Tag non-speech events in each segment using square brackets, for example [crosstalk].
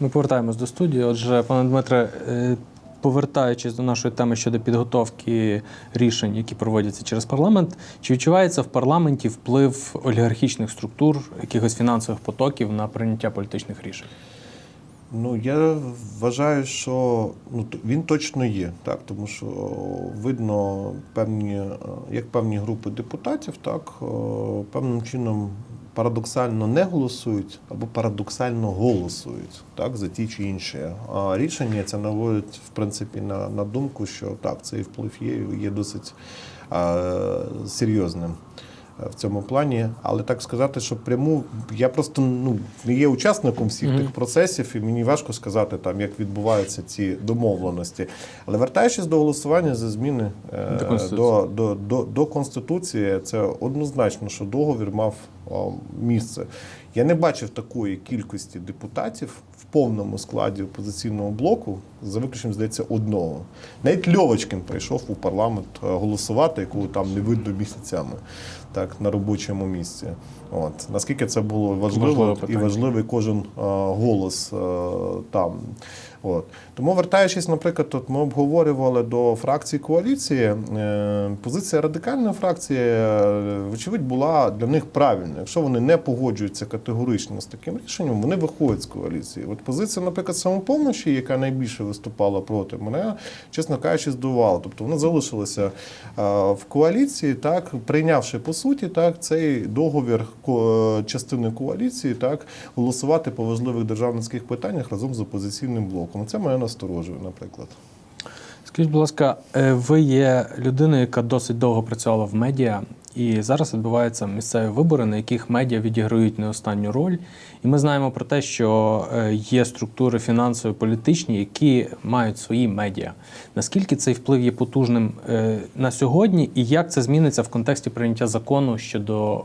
Ми повертаємось до студії. Отже, пане Дмитре, е, повертаючись до нашої теми щодо підготовки рішень, які проводяться через парламент, чи відчувається в парламенті вплив олігархічних структур, якихось фінансових потоків на прийняття політичних рішень? Ну, я вважаю, що ну, він точно є, так, тому що видно певні, е, як певні групи депутатів, так, е, певним чином парадоксально не голосують або парадоксально голосують так, за ті чи інші а рішення. Це наводить в принципі на, на думку, що так, цей вплив є, є досить е, серйозним в цьому плані, але так сказати, що пряму я просто ну не є учасником всіх Мгм. тих процесів, і мені важко сказати там, як відбуваються ці домовленості. Але вертаючись до голосування за зміни е, До Конституції. до, до, до, до конституції, це однозначно, що договір мав о, місце. Я не бачив такої кількості депутатів в повному складі опозиційного блоку, за виключенням, здається, одного. Навіть Льовочкін прийшов у парламент е, голосувати, якого там не видно місяцями, так, на робочому місці. От. Наскільки це було важливо, і важливий кожен е, голос е, там. От. Тому, вертаючись, наприклад, от ми обговорювали до фракції коаліції, позиція радикальної фракції, вочевидь, була для них правильна. Якщо вони не погоджуються категорично з таким рішенням, вони виходять з коаліції. От позиція, наприклад, самопомощі, яка найбільше виступала проти, мене, чесно кажучи, здивувала. Тобто вони залишилися е, в коаліції, так, прийнявши по суті так, цей договір е, частини коаліції, так, голосувати по важливих державницьких питаннях разом з опозиційним блоком. Це мене насторожує, наприклад. Скажіть, будь ласка, е, ви є людиною, яка досить довго працювала в медіа, і зараз відбуваються місцеві вибори, на яких медіа відіграють не останню роль. І ми знаємо про те, що е, є структури фінансові політичні, які мають свої медіа. Наскільки цей вплив є потужним е, на сьогодні, і як це зміниться в контексті прийняття закону щодо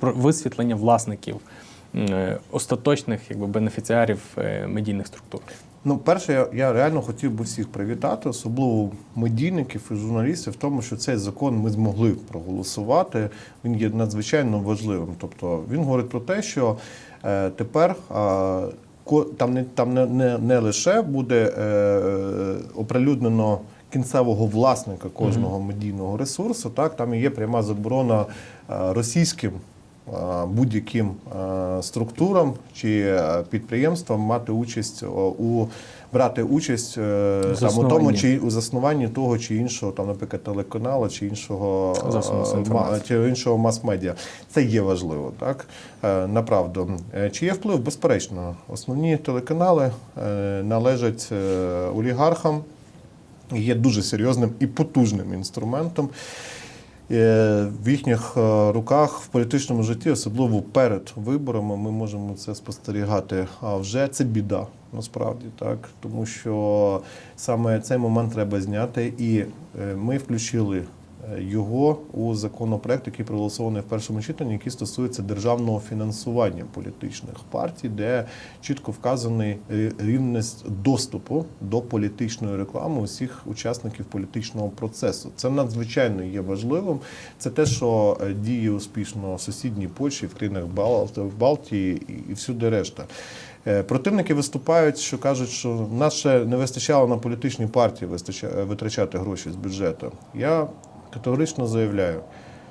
висвітлення власників е, остаточних якби, бенефіціарів медійних структур? Ну, перше, я, я реально хотів би всіх привітати, особливо медійників і журналістів, в тому, що цей закон ми змогли проголосувати. Він є надзвичайно важливим. Тобто він говорить про те, що е, тепер е, там не там не, не, не лише буде е, оприлюднено. Кінцевого власника кожного медійного ресурсу, так там і є пряма заборона е, російським будь-яким е, структурам чи е, підприємствам мати участь у брати участь е, там у тому чи у заснуванні того чи іншого, там, наприклад, телеканалу чи іншого е, ма- чи іншого мас-медіа. Це є важливо, так Е, направду. Е, Чи є вплив? Безперечно, основні телеканали е, належать е, олігархам є дуже серйозним і потужним інструментом е, в їхніх е, руках в політичному житті, особливо перед виборами, ми можемо це спостерігати. А вже це біда. Насправді так, тому що саме цей момент треба зняти, і е, ми включили е, його у законопроект, який проголосований в першому читанні, який стосується державного фінансування політичних партій, де чітко вказаний рівність доступу до політичної реклами усіх учасників політичного процесу. Це надзвичайно є важливим. Це те, що е, діє успішно в сусідній Польщі, в країнах в Балтії і- і всюди решта. Е, Противники виступають, що кажуть, що нас ще не вистачало на політичні партії витрачати гроші з бюджету. Я категорично заявляю,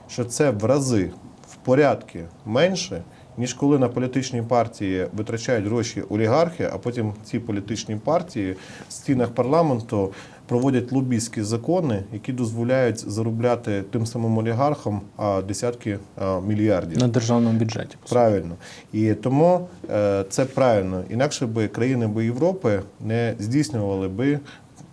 що це в рази в порядки менше, ніж коли на політичні партії витрачають гроші олігархи, а потім ці політичні партії в стінах парламенту проводять лобійські закони, які дозволяють заробляти тим самим олігархам десятки мільярдів. На державному бюджеті. Правильно. І тому е, це правильно. Інакше би країни би Європи не здійснювали би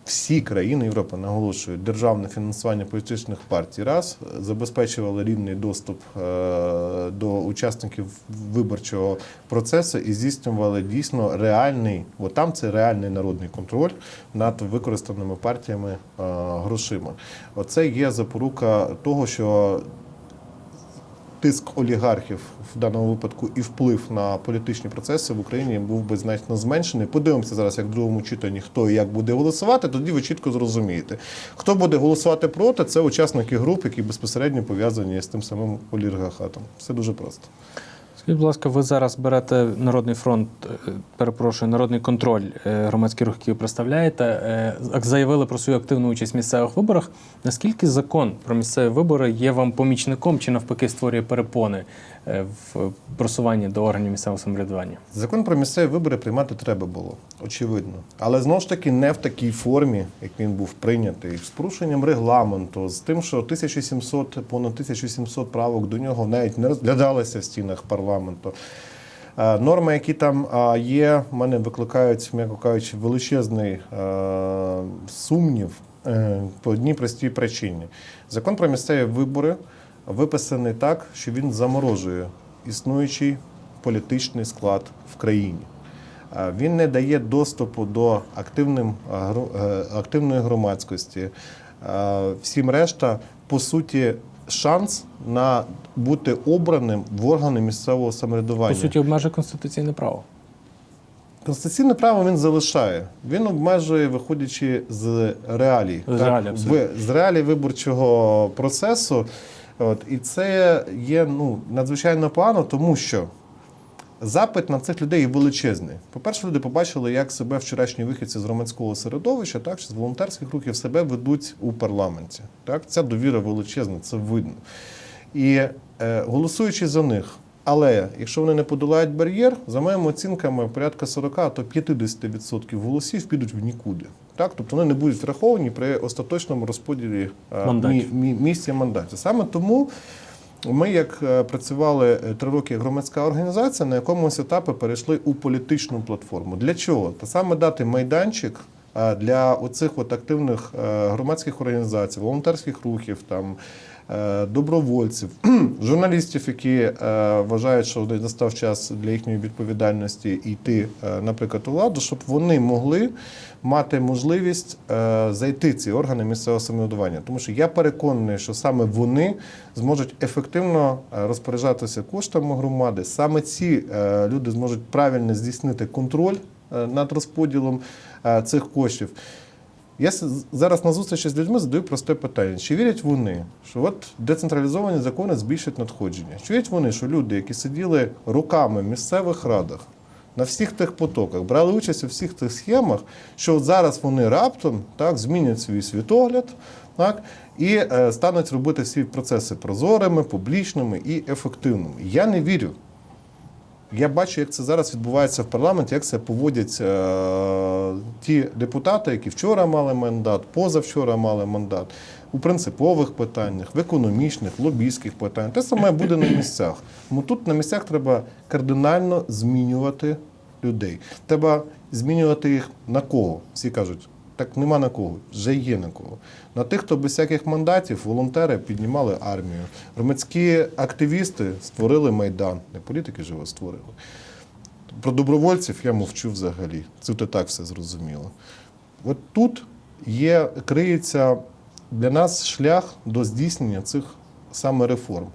всі країни Європи, наголошую, державне фінансування політичних партій раз, забезпечували рівний доступ е, до учасників виборчого процесу і здійснювали дійсно реальний, бо там це реальний народний контроль над використаними партіями е, грошима. Оце є запорука того, що тиск олігархів в даному випадку і вплив на політичні процеси в Україні був би значно зменшений. Подивимося зараз, як в другому читанні хто і як буде голосувати. Тоді ви чітко зрозумієте. Хто буде голосувати проти, це учасники груп, які безпосередньо пов'язані з тим самим олігархатом. Все дуже просто. Скажіть, будь ласка, ви зараз берете Народний фронт, е, перепрошую, народний контроль е, громадський рух, який ви представляєте, е, заявили про свою активну участь в місцевих виборах. Наскільки закон про місцеві вибори є вам помічником чи навпаки створює перепони в просуванні до органів місцевого самоврядування? Закон про місцеві вибори приймати треба було, очевидно. Але знову ж таки не в такій формі, як він був прийнятий, з порушенням регламенту, з тим, що 1700, понад 1700 правок до нього навіть не розглядалися в стінах парламенту. Е, Норми, які там є, в мене викликають, м'яко кажучи, величезний е, сумнів е, по одній простій причині. Закон про місцеві вибори виписаний так, що він заморожує існуючий політичний склад в країні. Е, Він не дає доступу до активним, е, е, активної громадськості. Всім решта, по суті, шанс на бути обраним в органи місцевого самоврядування. По суті, обмежує конституційне право. Конституційне право він залишає. Він обмежує, виходячи з реалій, З реалій, ви- з реалій виборчого процесу. От, і це є ну, надзвичайно погано, тому що запит на цих людей величезний. По-перше, люди побачили, як себе вчорашні вихідці з громадського середовища, так, чи з волонтерських рухів себе ведуть у парламенті. Так? Ця довіра величезна, це видно. І е, голосуючи за них, але якщо вони не подолають бар'єр, за моїми оцінками, порядка 40, то 50% голосів підуть в нікуди. Так? Тобто вони не будуть враховані при остаточному розподілі е, мі- мі- місця мандатів. Саме тому ми, як е, працювали е, три роки як громадська організація, на якомусь етапі перейшли у політичну платформу. Для чого? Та саме дати майданчик для оцих от активних громадських організацій, волонтерських рухів, там, добровольців, [clears throat] журналістів, які е, вважають, що настав час для їхньої відповідальності йти, е, наприклад, у владу, щоб вони могли мати можливість е, зайти ці органи місцевого самоврядування. Тому що я переконаний, що саме вони зможуть ефективно е, розпоряджатися коштами громади. Саме ці е, люди зможуть правильно здійснити контроль е, над розподілом е, цих коштів. Я зараз на зустрічі з людьми задаю просте питання: чи вірять вони, що от децентралізовані закони збільшать надходження? Чи вірять вони, що люди, які сиділи роками в місцевих радах на всіх тих потоках, брали участь у всіх тих схемах, що от зараз вони раптом так змінять свій світогляд, так і е, стануть робити всі процеси прозорими, публічними і ефективними? Я не вірю. Я бачу, як це зараз відбувається в парламенті, як себе поводять е, ті депутати, які вчора мали мандат, позавчора мали мандат, у принципових питаннях, в економічних, лобійських питаннях. Те саме буде на місцях. Тому тут на місцях треба кардинально змінювати людей. Треба змінювати їх на кого? Всі кажуть, так нема на кого, вже є на кого. На тих, хто без всяких мандатів, волонтери піднімали армію. Громадські активісти створили майдан. Не політики ж створили. Про добровольців я мовчу взагалі. Це і так все зрозуміло. От тут є, криється для нас шлях до здійснення цих саме реформ.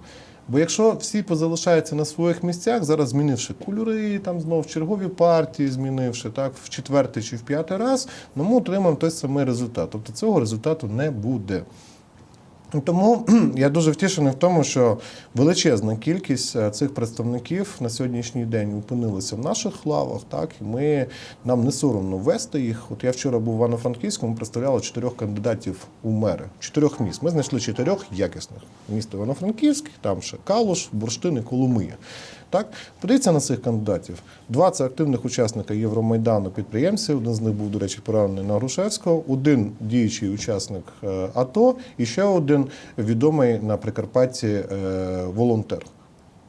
Бо якщо всі позалишаються на своїх місцях, зараз змінивши кольори, там знов чергові партії, змінивши так в четвертий чи в п'ятий раз, ну ми отримаємо той самий результат. Тобто цього результату не буде. Тому [clears throat] я дуже втішений в тому, що величезна кількість е, цих представників на сьогоднішній день опинилися в наших лавах. Так і ми нам не соромно вести їх. От я вчора був в Івано-Франківському, представляли чотирьох кандидатів у мери, чотирьох міст. Ми знайшли чотирьох якісних місто Івано-Франківськ, там ще Калуш, Бурштин і Коломия. Так, подивіться на цих кандидатів. Два це активних учасника Євромайдану підприємці. Один з них був, до речі, поранений на Грушевського, один діючий учасник е, АТО, і ще один відомий на Прикарпатті е, волонтер.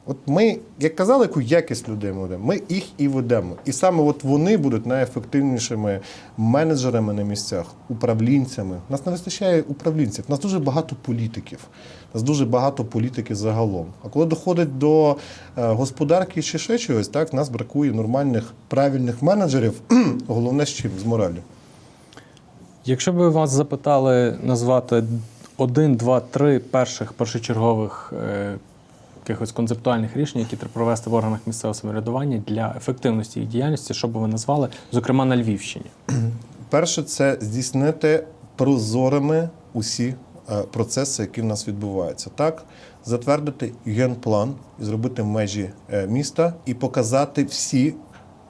От ми, як казали, яку якість людей ми ведемо, ми їх і ведемо. І саме от вони будуть найефективнішими менеджерами на місцях, управлінцями. Нас не вистачає управлінців. Нас дуже багато політиків. Нас дуже багато політики загалом. А коли доходить до е, господарки чи ще чогось, так нас бракує нормальних правильних менеджерів. [clears throat] Головне з чим з моралю. Якщо б вас запитали назвати один, два, три перших першочергових е, якихось концептуальних рішень, які треба провести в органах місцевого самоврядування для ефективності їх діяльності, що би ви назвали, зокрема на Львівщині? [clears throat] Перше, це здійснити прозорими усі е, процеси, які в нас відбуваються. Так, затвердити генплан і зробити межі е, міста і показати всі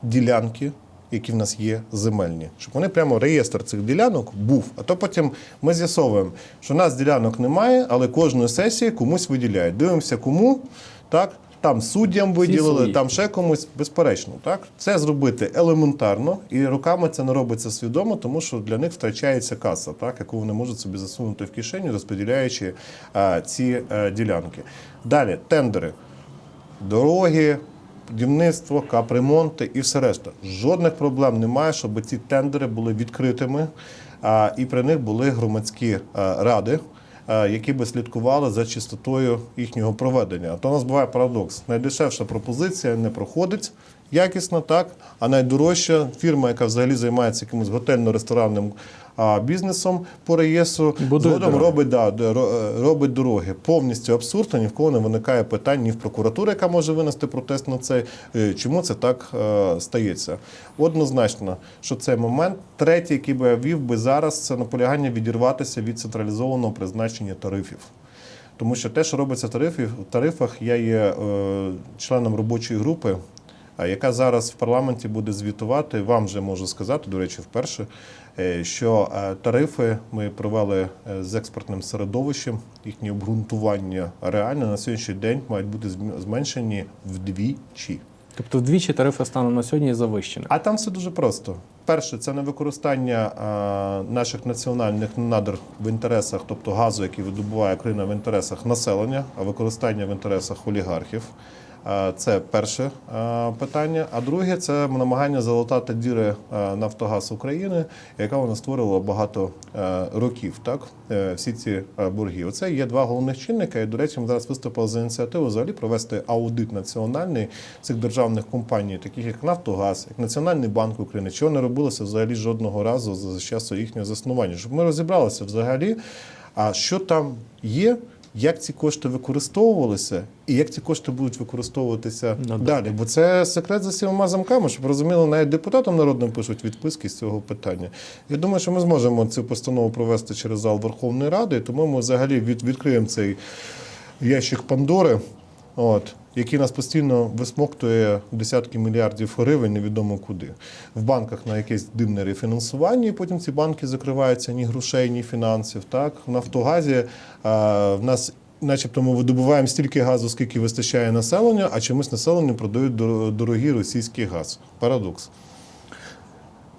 ділянки. Які в нас є земельні, щоб вони прямо реєстр цих ділянок був. А то потім ми з'ясовуємо, що в нас ділянок немає, але кожної сесії комусь виділяють. Дивимося, кому так. Там суддям виділили, там ще комусь, безперечно, так це зробити елементарно, і руками це не робиться свідомо, тому що для них втрачається каса, так яку вони можуть собі засунути в кишеню, розподіляючи а, ці е, ділянки. Далі тендери, дороги, будівництво, капремонти і все решта. Жодних проблем немає, щоб ці тендери були відкритими, і при них були громадські а, ради е, які би слідкували за чистотою їхнього проведення. А то у нас буває парадокс. Найдешевша пропозиція не проходить якісно, так, а найдорожча фірма, яка взагалі займається якимось готельно-ресторанним бізнесом по реєстру, Будує згодом дороги. робить, да, е, робить дороги. Повністю абсурдно, ні в кого не виникає питань ні в прокуратури, яка може винести протест на це. е, Чому це так е, стається? Однозначно, що цей момент. Третій, який би я вів би зараз, це наполягання відірватися від централізованого призначення тарифів. Тому що те, що робиться в в тарифах, я є е, членом робочої групи, яка зараз в парламенті буде звітувати. Вам вже можу сказати, до речі, вперше, е, що е, тарифи ми провели е, з експортним середовищем, їхні обґрунтування реально на сьогоднішній день мають бути зм- зменшені вдвічі. Тобто вдвічі тарифи станом на сьогодні завищені. А там все дуже просто. Перше, це не використання наших національних надр в інтересах, тобто газу, який видобуває країна в інтересах населення, а використання в інтересах олігархів. А, Це перше питання. А друге це намагання залатати діри Нафтогаз України, яка вона створила багато е, років. Так Е, всі ці е, борги. Оце є два головних чинника. І до речі, ми зараз виступили за ініціативу взагалі провести аудит національний цих державних компаній, таких як Нафтогаз, як Національний банк України, чого не робилося взагалі жодного разу за часу їхнього заснування, щоб ми розібралися взагалі, а що там є. Як ці кошти використовувалися, і як ці кошти будуть використовуватися Ну, да. далі? Бо це секрет за сімома замками, щоб розуміли, навіть депутатам народним пишуть відписки з цього питання. Я думаю, що ми зможемо цю постанову провести через зал Верховної Ради, тому ми взагалі від, відкриємо цей ящик Пандори, от, який нас постійно висмоктує десятки мільярдів гривень, невідомо куди. В банках на якесь дивне рефінансування, і потім ці банки закриваються ні грошей, ні фінансів. Так? В Нафтогазі а, в нас. Начебто ми видобуваємо стільки газу, скільки вистачає населення, а чомусь населенню продають дор- дорогий російський газ. Парадокс.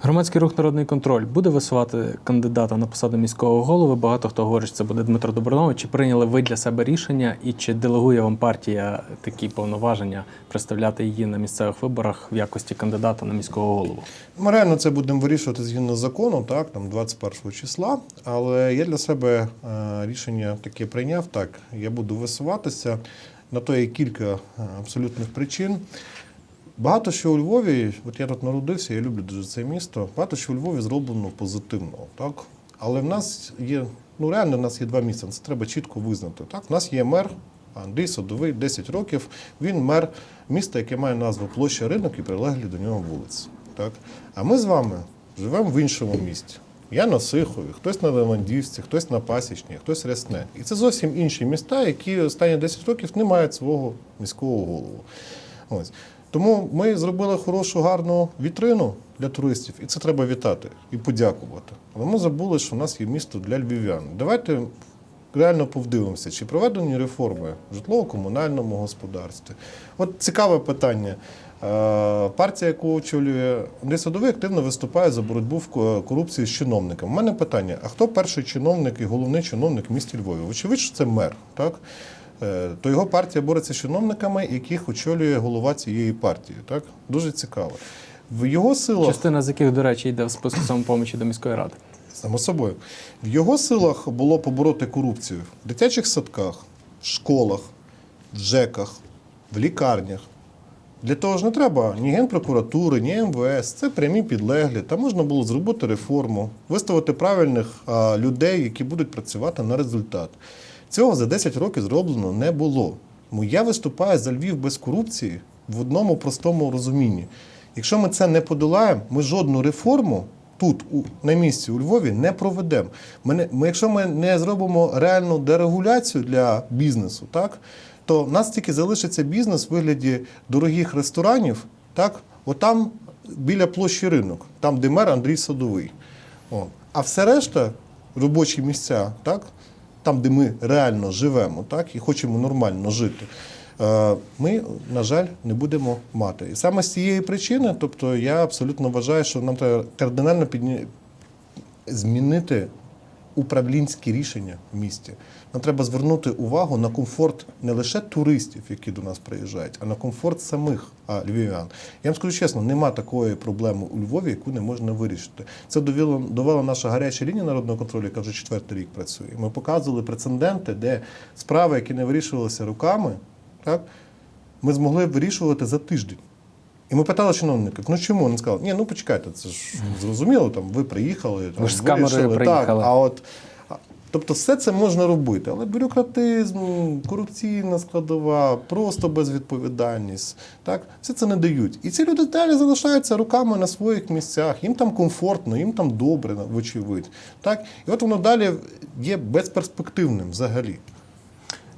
Громадський рух Народний контроль буде висувати кандидата на посаду міського голови. Багато хто говорить, що це буде Дмитро Добронович. Чи прийняли ви для себе рішення, і чи делегує вам партія такі повноваження представляти її на місцевих виборах в якості кандидата на міського голову? Ми реально це будемо вирішувати згідно закону, так, там 21 числа. Але я для себе е, рішення таке прийняв. Так, я буду висуватися. На то є кілька е, абсолютних причин. Багато що у Львові, от я тут народився, я люблю дуже це місто. Багато що у Львові зроблено позитивного, так? Але в нас є, ну реально, в нас є два місця. Це треба чітко визнати. Так? В нас є мер Андрій Садовий, 10 років. Він мер міста, яке має назву площа ринок і прилеглі до нього вулиці. Так? А ми з вами живемо в іншому місті. Я на Сихові, хтось на Левандівці, хтось на Пасічні, хтось Рясне. І це зовсім інші міста, які останні 10 років не мають свого міського голову. Ось. Тому ми зробили хорошу, гарну вітрину для туристів, і це треба вітати і подякувати. Але ми забули, що в нас є місто для львів'ян. Давайте реально повдивимося, чи проведені реформи в житлово-комунальному господарстві. От цікаве питання. Е, Партія, яку очолює Андрій Садовий, активно виступає за боротьбу в корупції з чиновниками. У мене питання: а хто перший чиновник і головний чиновник в місті Львові? Очевидь, що це мер, так? Е, То його партія бореться з чиновниками, яких очолює голова цієї партії. Так? Дуже цікаво. В його силах Частина з яких, до речі, йде в списку самопомочі до міської ради. Само собою. В його силах було побороти корупцію в дитячих садках, в школах, в ЖЕКах, в лікарнях. Для того ж не треба ні Генпрокуратури, ні МВС. Це прямі підлеглі. Там можна було зробити реформу, виставити правильних людей, які будуть працювати на результат. Цього за 10 років зроблено не було. Я виступаю за Львів без корупції в одному простому розумінні. Якщо ми це не подолаємо, ми жодну реформу тут, у, на місці у Львові, не проведемо. Ми, не- ми, якщо ми не зробимо реальну дерегуляцію для бізнесу, так, то в нас тільки залишиться бізнес в вигляді дорогих ресторанів, так, отам біля площі ринок, там, де мер Андрій Садовий. О. А все решта робочі місця, так, там, де ми реально живемо, так, і хочемо нормально жити. е, Ми, на жаль, не будемо мати. І саме з цієї причини, тобто я абсолютно вважаю, що нам треба кардинально підні... змінити управлінські рішення в місті. Нам треба звернути увагу на комфорт не лише туристів, які до нас приїжджають, а на комфорт самих а, львів'ян. Я вам скажу чесно, нема такої проблеми у Львові, яку не можна вирішити. Це довело, довела наша гаряча лінія народного контролю, яка вже четвертий рік працює. Ми показували прецеденти, де справи, які не вирішувалися руками, так, ми змогли вирішувати за тиждень. І ми питали чиновників, ну чому? Вони сказали, ні, ну почекайте, це ж зрозуміло, там ви приїхали, там, Ви ж з камерою вирішили, приїхали. Так, а от тобто все це можна робити, але бюрократизм, корупційна складова, просто безвідповідальність, так, все це не дають. І ці люди далі залишаються руками на своїх місцях, їм там комфортно, їм там добре, вочевидь. Так? І от воно далі є безперспективним взагалі.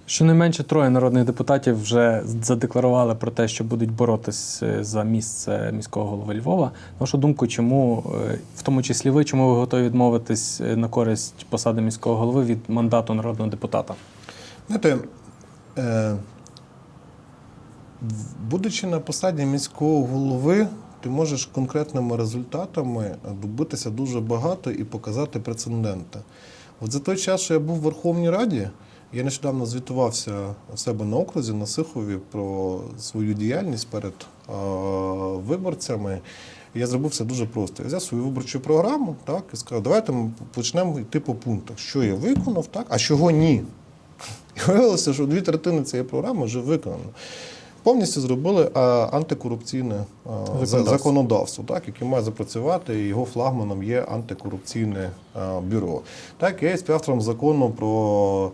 Щонайменше троє народних депутатів вже задекларували про те, що будуть боротись е, за місце міського голови Львова. На вашу думку, чому, е, в тому числі ви, чому ви готові відмовитись е, на користь посади міського голови від мандату народного депутата? Знаєте, будучи на посаді міського голови, ти можеш конкретними результатами добитися дуже багато і показати прецеденти. От за той час, що я був в Верховній Раді, я нещодавно звітувався у себе на окрузі на Сихові про свою діяльність перед е, виборцями. Я зробив все дуже просто. Я взяв свою виборчу програму, так, і сказав, давайте ми почнемо йти по пунктах, що я виконав, так, а чого ні. І виявилося, що дві третини цієї програми вже виконано. Повністю зробили антикорупційне Законодавство. законодавство, так, яке має запрацювати, і його флагманом є антикорупційне бюро. Так, я є співавтором закону про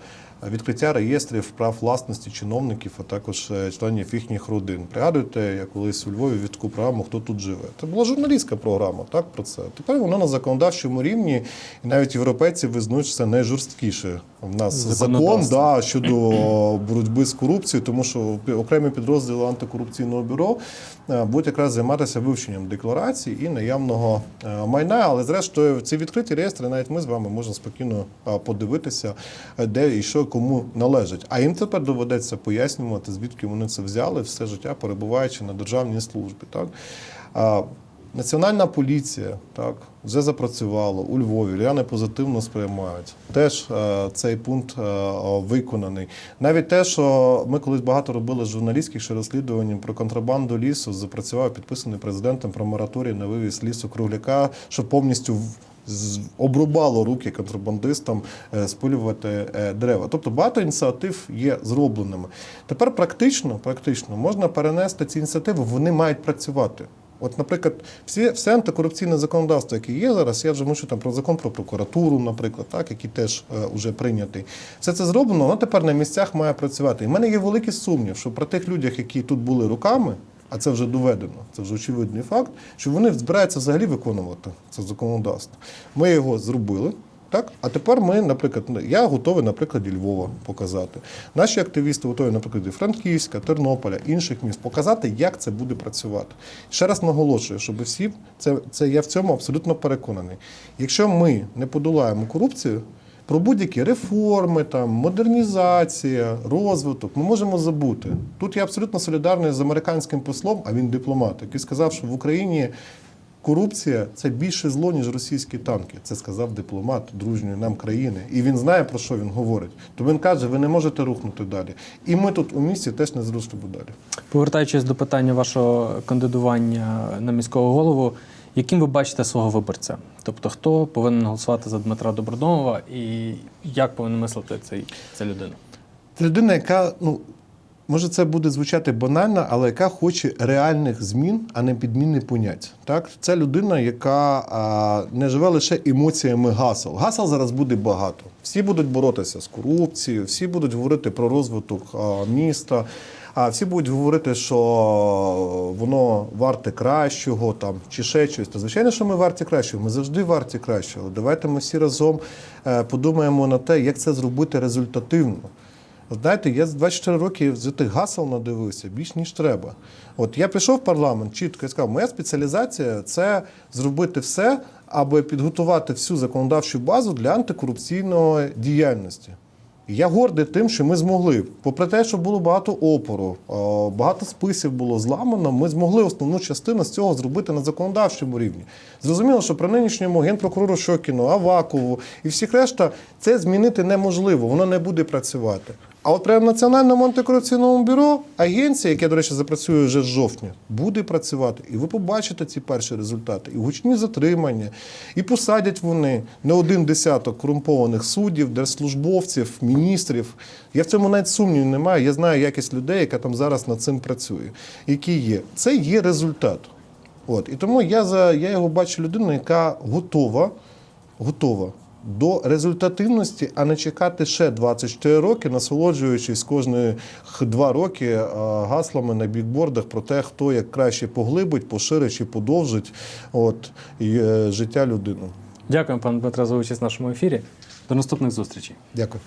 відкриття реєстрів прав власності чиновників, а також е, членів їхніх родин. Пригадуєте, я колись у Львові від таку програму Хто тут живе? Це була журналістська програма, так про це. Тепер воно на законодавчому рівні, і навіть європейці визнають, що це найжорсткіше в нас закон да, щодо боротьби з корупцією, тому що окремі підрозділи антикорупційного бюро е, будуть якраз займатися вивченням декларацій і наявного е, майна. Але зрештою, ці відкриті реєстри, навіть ми з вами можемо спокійно е, подивитися, е, де і що кому належить. А їм тепер доведеться пояснювати, звідки вони це взяли все життя, перебуваючи на державній службі. Так? А, Національна поліція так вже запрацювала у Львові. Львів'яни позитивно сприймають. Теж е, цей пункт е, виконаний. Навіть те, що ми колись багато робили журналістських ще розслідувань про контрабанду лісу, запрацював підписаний президентом про мораторій на вивіз лісу кругляка, що повністю з- обрубало руки контрабандистам е, спилювати е, дерева. Тобто багато ініціатив є зробленими. Тепер практично, практично можна перенести ці ініціативи, вони мають працювати. От, наприклад, всі, все антикорупційне законодавство, яке є зараз, я вже мушу там про закон про прокуратуру, наприклад, так, який теж е, вже прийнятий. Все це зроблено, воно тепер на місцях має працювати. І в мене є великий сумнів, що при тих людях, які тут були руками, а це вже доведено, це вже очевидний факт, що вони збираються взагалі виконувати це законодавство. Ми його зробили. Так, а тепер ми, наприклад, я готовий на прикладі Львова показати. Наші активісти готові на прикладі Франківська, Тернополя, інших міст показати, як це буде працювати. Ще раз наголошую, щоб всі це, це я в цьому абсолютно переконаний. Якщо ми не подолаємо корупцію, про будь-які реформи, там, модернізація, розвиток ми можемо забути. Тут я абсолютно солідарний з американським послом, а він дипломат, який сказав, що в Україні корупція це більше зло, ніж російські танки. Це сказав дипломат дружньої нам країни. І він знає, про що він говорить. То він каже, ви не можете рухнути далі. І ми тут у місті теж не зрушимо далі. Повертаючись до питання вашого кандидування на міського голову, яким ви бачите свого виборця? Тобто, хто повинен голосувати за Дмитра Добродомова і як повинен мислити цей, ця людина? Це людина, яка ну, може це буде звучати банально, але яка хоче реальних змін, а не підміни понять. Так, це людина, яка а, не живе лише емоціями гасел. Гасел зараз буде багато. Всі будуть боротися з корупцією, всі будуть говорити про розвиток а, міста. А всі будуть говорити, що воно варте кращого там чи ще щось. Та звичайно, що ми варті кращого. Ми завжди варті кращого. Давайте ми всі разом е, подумаємо на те, як це зробити результативно. Знаєте, я з 24 роки з тих гасел надивився більш ніж треба. От я прийшов в парламент чітко і сказав, моя спеціалізація це зробити все, аби підготувати всю законодавчу базу для антикорупційної діяльності. Я гордий тим, що ми змогли. Попри те, що було багато опору, е, багато списів було зламано, ми змогли основну частину з цього зробити на законодавчому рівні. Зрозуміло, що при нинішньому генпрокурору Шокіну, Авакову і всіх решта це змінити неможливо, воно не буде працювати. А от при Національному антикорупційному бюро агенція, яке, до речі, запрацює вже з жовтня, буде працювати. І ви побачите ці перші результати. І гучні затримання, і посадять вони не один десяток корумпованих суддів, держслужбовців, міністрів. Я в цьому навіть сумнівів немає. Я знаю якість людей, яка там зараз над цим працює. Які є. Це є результат. От. І тому я, за, я його бачу людину, яка готова, готова до результативності, а не чекати ще 24 роки, насолоджуючись кожні два роки е, гаслами на бікбордах про те, хто як краще поглибить, поширить чи подовжить от, і, е, життя людини. Дякую, пане Дмитро, за участь в нашому ефірі. До наступних зустрічей. Дякую.